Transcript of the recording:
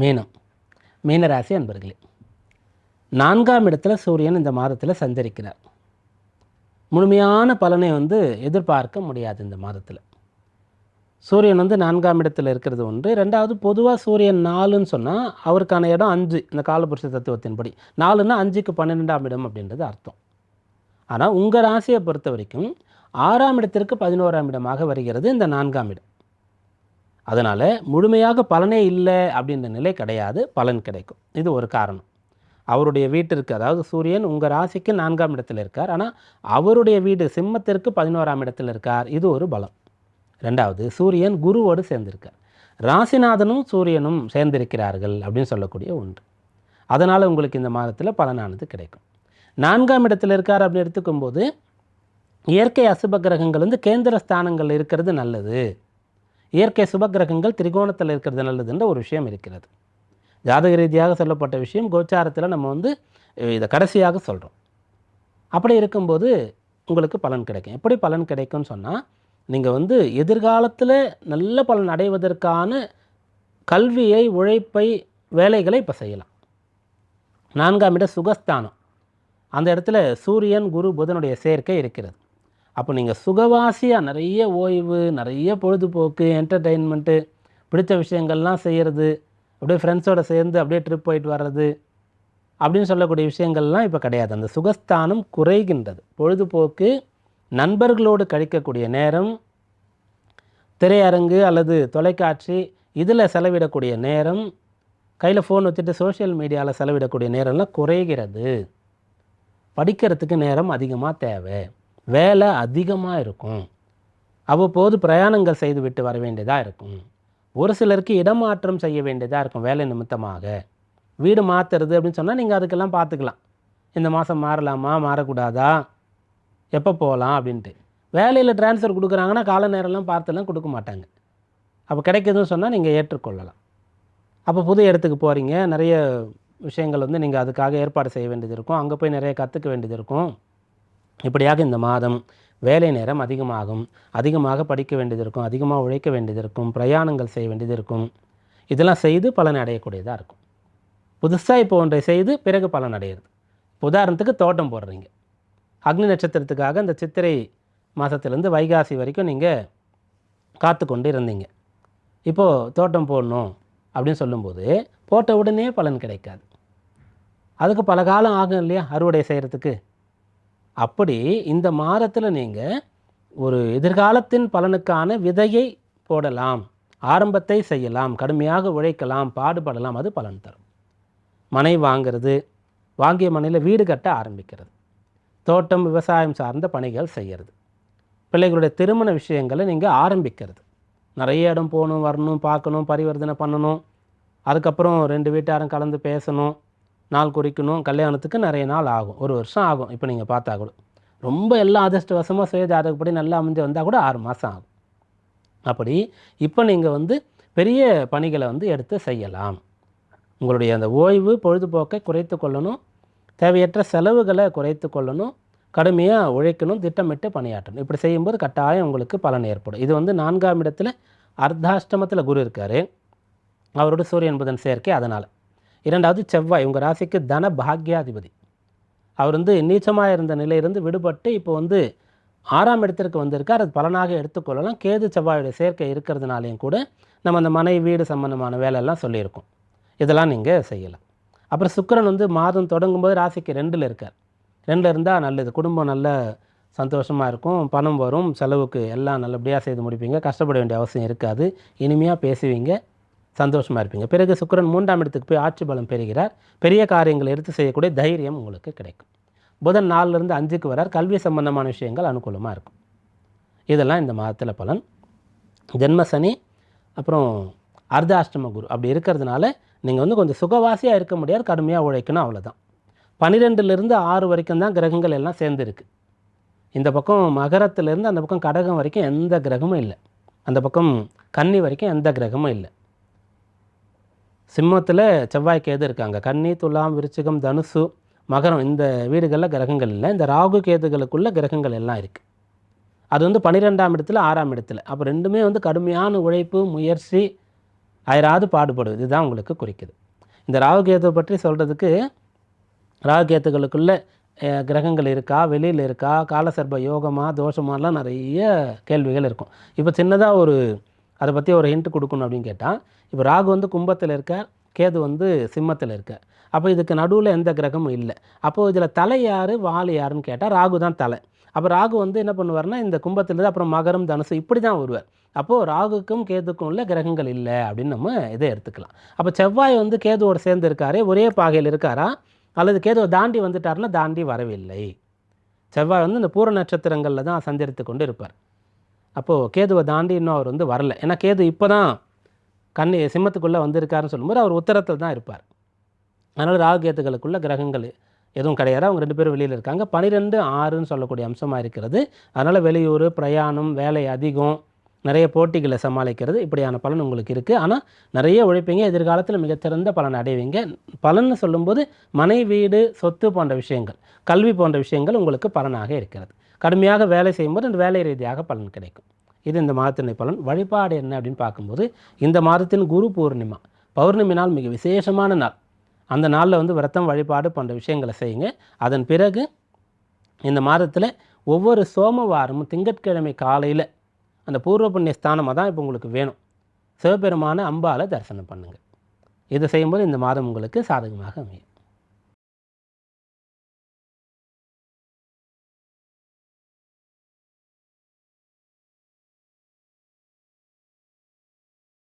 மீனம். மீனராசி அன்பர்களே நான்காம் இடத்துல சூரியன் இந்த மாதத்தில் சஞ்சரிக்கிறார். முழுமையான பலனை வந்து எதிர்பார்க்க முடியாது இந்த மாதத்தில். சூரியன் வந்து நான்காம் இடத்தில் இருக்கிறது ஒன்று. ரெண்டாவது பொதுவாக சூரியன் நாலுன்னு சொன்னால் அவருக்கான இடம் அஞ்சு இந்த காலபுருஷ தத்துவத்தின்படி நாலுன்னா அஞ்சுக்கு பன்னிரெண்டாம் இடம் அப்படின்றது அர்த்தம். ஆனால் உங்கள் ராசியை பொறுத்த வரைக்கும் ஆறாம் இடத்திற்கு பதினோராம் இடமாக வருகிறது இந்த நான்காம் இடம். அதனால் முழுமையாக பலனே இல்லை அப்படின்ற நிலை கிடையாது பலன் கிடைக்கும். இது ஒரு காரணம். அவருடைய வீட்டிற்கு அதாவது சூரியன் உங்கள் ராசிக்கு நான்காம் இடத்தில் இருக்கார். ஆனால் அவருடைய வீடு சிம்மத்திற்கு பதினோராம் இடத்தில் இருக்கார். இது ஒரு பலம். ரெண்டாவது சூரியன் குருவோடு சேர்ந்திருக்கார். ராசிநாதனும் சூரியனும் சேர்ந்திருக்கிறார்கள் அப்படின்னு சொல்லக்கூடிய ஒன்று. அதனால் உங்களுக்கு இந்த மாதத்தில் பலனானது கிடைக்கும். நான்காம் இடத்தில் இருக்கார் அப்படின்னு எடுத்துக்கும்போது இயற்கை அசுப கிரகங்கள் வந்து கேந்திர ஸ்தானங்கள் இருக்கிறது நல்லது. இயற்கை சுபகிரகங்கள் திரிகோணத்தில் இருக்கிறது நல்லதுன்ற ஒரு விஷயம் இருக்கிறது. ஜாதக ரீதியாக சொல்லப்பட்ட விஷயம் கோச்சாரத்தில் நம்ம வந்து இதை கடைசியாக சொல்கிறோம் அப்படி இருக்கும்போது உங்களுக்கு பலன் கிடைக்கும். எப்படி பலன் கிடைக்கும்னு சொன்னால் நீங்கள் வந்து எதிர்காலத்தில் நல்ல பலன் அடைவதற்கான கல்வியை உழைப்பை வேலைகளை இப்போ செய்யலாம். நான்காம் இடம் சுகஸ்தானம். அந்த இடத்துல சூரியன் குரு புதனுடைய சேர்க்கை இருக்கிறது. அப்போ நீங்கள் சுகவாசியாக நிறைய ஓய்வு நிறைய பொழுதுபோக்கு என்டர்டெயின்மெண்ட்டு பிடிச்ச விஷயங்கள்லாம் செய்கிறது அப்படியே ஃப்ரெண்ட்ஸோட சேர்ந்து அப்படியே ட்ரிப் போயிட்டு வர்றது அப்படின்னு சொல்லக்கூடிய விஷயங்கள்லாம் இப்போ கிடையாது. அந்த சுகஸ்தானம் குறைகின்றது. பொழுதுபோக்கு நண்பர்களோடு கழிக்கக்கூடிய நேரம் திரையரங்கு அல்லது தொலைக்காட்சி இதில் செலவிடக்கூடிய நேரம் கையில் ஃபோன் வச்சுட்டு சோஷியல் மீடியாவில் செலவிடக்கூடிய நேரம்லாம் குறைகிறது. படிக்கிறதுக்கு நேரம் அதிகமாக தேவை. வேலை அதிகமாக இருக்கும். அவ்வப்போது பிரயாணங்கள் செய்து விட்டு வர வேண்டியதாக இருக்கும். ஒரு சிலருக்கு இடமாற்றம் செய்ய வேண்டியதாக இருக்கும் வேலை நிமித்தமாக. வீடு மாற்றுறது அப்படின்னு சொன்னால் நீங்கள் அதுக்கெல்லாம் பார்த்துக்கலாம் இந்த மாதம் மாறலாமா மாறக்கூடாதா? எப்போ போகலாம் அப்படின்ட்டு. வேலையில் ட்ரான்ஸ்ஃபர் கொடுக்குறாங்கன்னா கால நேரம்லாம் பார்த்துலாம் கொடுக்க மாட்டாங்க. அப்போ கிடைக்குதுன்னு சொன்னால் நீங்கள் ஏற்றுக்கொள்ளலாம். அப்போ புது இடத்துக்கு போகிறீங்க நிறைய விஷயங்கள் வந்து நீங்கள் அதுக்காக ஏற்பாடு செய்ய வேண்டியது இருக்கும். அங்கே போய் நிறைய கற்றுக்க வேண்டியது இருக்கும். இப்படியாக இந்த மாதம் வேலை நேரம் அதிகமாகும். அதிகமாக படிக்க வேண்டியது இருக்கும் அதிகமாக உழைக்க வேண்டியது இருக்கும் பிரயாணங்கள் செய்ய வேண்டியது இருக்கும் இதெல்லாம் செய்து பலன் அடையக்கூடியதாக இருக்கும். புதுசாக இப்போ ஒன்றை செய்து பிறகு பலன் அடையிறது. உதாரணத்துக்கு தோட்டம் போடுறீங்க. அக்னி நட்சத்திரத்துக்காக இந்த சித்திரை மாதத்துலேருந்து வைகாசி வரைக்கும் நீங்கள் காத்து கொண்டு இருந்தீங்க. இப்போது தோட்டம் போடணும் அப்படின்னு சொல்லும்போது போட்ட உடனே பலன் கிடைக்காது. அதுக்கு பல காலம் ஆகும் இல்லையா? அறுவடை செய்கிறதுக்கு அப்படி இந்த மாதத்தில் நீங்கள் ஒரு எதிர்காலத்தின் பலனுக்கான விதையை போடலாம் ஆரம்பத்தை செய்யலாம் கடுமையாக உழைக்கலாம் பாடுபடலாம் அது பலன் தரும். மனை வாங்கிறது வாங்கிய மனையில் வீடு கட்ட ஆரம்பிக்கிறது. தோட்டம் விவசாயம் சார்ந்த பணிகள் செய்கிறது பிள்ளைகளுடைய திருமண விஷயங்களை நீங்கள் ஆரம்பிக்கிறது. நிறைய இடம் போகணும் வரணும் பார்க்கணும் பரிவர்த்தனை பண்ணணும். அதுக்கப்புறம் ரெண்டு வீட்டாரும் கலந்து பேசணும். நாள் குறிக்கணும் கல்யாணத்துக்கு நிறைய நாள் ஆகும். ஒரு வருஷம் ஆகும். இப்போ நீங்கள் பார்த்தா கூட. ரொம்ப எல்லாம் அதிர்ஷ்டவசமாக சுய ஜாதகப்படி நல்லா அமைஞ்சு வந்தால் கூட ஆறு மாதம் ஆகும். அப்படி இப்போ நீங்கள் வந்து பெரிய பணிகளை வந்து எடுத்து செய்யலாம். உங்களுடைய அந்த ஓய்வு பொழுதுபோக்கை குறைத்து கொள்ளணும். தேவையற்ற செலவுகளை குறைத்து கொள்ளணும். கடுமையாக உழைக்கணும் திட்டமிட்டு பணியாற்றணும். இப்படி செய்யும்போது கட்டாயம் உங்களுக்கு பலன் ஏற்படும். இது வந்து நான்காம் இடத்துல அர்த்தாஷ்டமத்தில் குரு இருக்கார். அவரோட சூரியன் புதன் சேர்க்கை அதனால். இரண்டாவது செவ்வாய் உங்கள் ராசிக்கு தன பாக்யாதிபதி. அவர் வந்து நீச்சமாக இருந்த நிலையிலிருந்து விடுபட்டு இப்போ வந்து ஆறாம் இடத்திற்கு வந்திருக்கார். அது பலனாக எடுத்துக்கொள்ளலாம் கேது செவ்வாயுடைய சேர்க்கை இருக்கிறதுனாலையும் கூட நம்ம அந்த மனை வீடு சம்பந்தமான வேலையெல்லாம் சொல்லியிருக்கோம். இதெல்லாம் நீங்கள் செய்யலாம். அப்புறம் சுக்கரன் வந்து மாதம் தொடங்கும்போது ராசிக்கு ரெண்டில் இருக்கார். ரெண்டில் இருந்தால் நல்லது. குடும்பம் நல்ல சந்தோஷமாக இருக்கும். பணம் வரும். செலவுக்கு எல்லாம் நல்லபடியாக செய்து முடிப்பீங்க. கஷ்டப்பட வேண்டிய அவசியம் இருக்காது. இனிமையாக பேசுவீங்க. சந்தோஷமாக இருப்பீங்க. பிறகு சுக்கிரன் மூன்றாம் இடத்துக்கு போய் ஆட்சி பலம் பெறுகிறார். பெரிய காரியங்களை எடுத்து செய்யக்கூடிய தைரியம் உங்களுக்கு கிடைக்கும். புதன் நாலுலேருந்து அஞ்சுக்கு வரார். கல்வி சம்பந்தமான விஷயங்கள் அனுகூலமாக இருக்கும். இதெல்லாம் இந்த மாதத்தில் பலன். ஜென்மசனி அப்புறம் அர்த்தாஷ்டம குரு அப்படி இருக்கிறதுனால நீங்கள் வந்து கொஞ்சம் சுகவாசியாக இருக்க முடியாது. கடுமையாக உழைக்கணும் அவ்வளோதான் பன்னிரெண்டுலேருந்து ஆறு வரைக்கும் தான் கிரகங்கள் எல்லாம் சேர்ந்துருக்கு. இந்த பக்கம் மகரத்துலேருந்து அந்த பக்கம் கடகம் வரைக்கும் எந்த கிரகமும் இல்லை. அந்த பக்கம் கன்னி வரைக்கும் எந்த கிரகமும் இல்லை. சிம்மத்தில் செவ்வாய் கேது இருக்காங்க. கன்னி துலாம் விருச்சிகம் தனுசு மகரம் இந்த வீடுகளில் கிரகங்கள் இல்லை. இந்த ராகு கேதுகளுக்குள்ள கிரகங்கள் எல்லாம் இருக்குது அது வந்து பன்னிரெண்டாம் இடத்துல ஆறாம் இடத்துல. அப்போ ரெண்டுமே வந்து கடுமையான உழைப்பு முயற்சி அயராது பாடுபடுவது இதுதான் உங்களுக்கு குறிக்குது. இந்த ராகு ராகுகேதுவை பற்றி சொல்கிறதுக்கு ராகுகேத்துகளுக்குள்ள அஹ், கிரகங்கள் இருக்கா வெளியில் இருக்கா காலசர்ப யோகமாக தோஷமாலாம் நிறைய கேள்விகள் இருக்கும். இப்போ சின்னதாக ஒரு அதை பற்றி ஒரு ஹிண்ட் கொடுக்கணும் அப்படின்னு கேட்டால் இப்போ ராகு வந்து கும்பத்தில் இருக்கார் கேது வந்து சிம்மத்தில் இருக்கார். அப்போ இதுக்கு நடுவில் எந்த கிரகமும் இல்லை. அப்போது இதில் தலை யார் வால் யாருன்னு கேட்டால் ராகு தான் தலை. அப்போ ராகு வந்து என்ன பண்ணுவார்னா இந்த கும்பத்திலிருந்து அப்புறம் மகரம் தனுசு இப்படி தான் வருவார். அப்போது ராகுக்கும் கேதுக்கும் உள்ள கிரகங்கள் இல்லை அப்படின்னு நம்ம இதை எடுத்துக்கலாம். அப்போ செவ்வாய் வந்து கேதுவோடு சேர்ந்து இருக்காரே ஒரே பாகையில் இருக்காரா? அல்லது கேதுவை தாண்டி வந்துட்டாருன்னா தாண்டி வரவில்லை. செவ்வாய் வந்து இந்த பூர நட்சத்திரங்களில் தான் சஞ்சரித்து கொண்டு இருப்பார் அப்போது கேதுவை தாண்டி இன்னும் அவர் வந்து வரல. ஏன்னா கேது இப்போ தான் கன்னி சிம்மத்துக்குள்ளே வந்திருக்காருன்னு சொல்லும்போது அவர் உத்தரத்தில் தான் இருப்பார். அதனால் ராகுகேத்துகளுக்குள்ள கிரகங்கள் எதுவும் கிடையாது. அவங்க ரெண்டு பேரும் வெளியில் இருக்காங்க. பன்னிரெண்டு ஆறுன்னு சொல்லக்கூடிய அம்சமாக இருக்கிறது. அதனால் வெளியூர் பிரயாணம் வேலை அதிகம் நிறைய போட்டிகளை சமாளிக்கிறது. இப்படியான பலன் உங்களுக்கு இருக்குது ஆனால் நிறைய உழைப்பீங்க. எதிர்காலத்தில் மிகச்சிறந்த பலன் அடைவீங்க. பலன்னு சொல்லும்போது மனை வீடு சொத்து போன்ற விஷயங்கள் கல்வி போன்ற விஷயங்கள் உங்களுக்கு பலனாக இருக்கிறது. கடுமையாக வேலை செய்யும்போது அந்த வேலை ரீதியாக பலன் கிடைக்கும். இது இந்த மாதத்தினை பலன். வழிபாடு என்ன அப்படின்னு பார்க்கும்போது இந்த மாதத்தின் குரு பூர்ணிமா பௌர்ணமி நாள் மிக விசேஷமான நாள். அந்த நாளில் வந்து விரத்தம் வழிபாடு போன்ற விஷயங்களை செய்யுங்க. அதன் பிறகு இந்த மாதத்தில் ஒவ்வொரு சோமவாரமும் திங்கட்கிழமை காலையில் அந்த பூர்வ புண்ணிய ஸ்தானமாக தான் இப்போ உங்களுக்கு வேணும். சிவபெருமான அம்பாவை தரிசனம் பண்ணுங்கள் இதை செய்யும்போது இந்த மாதம் உங்களுக்கு சாதகமாக அமையும்.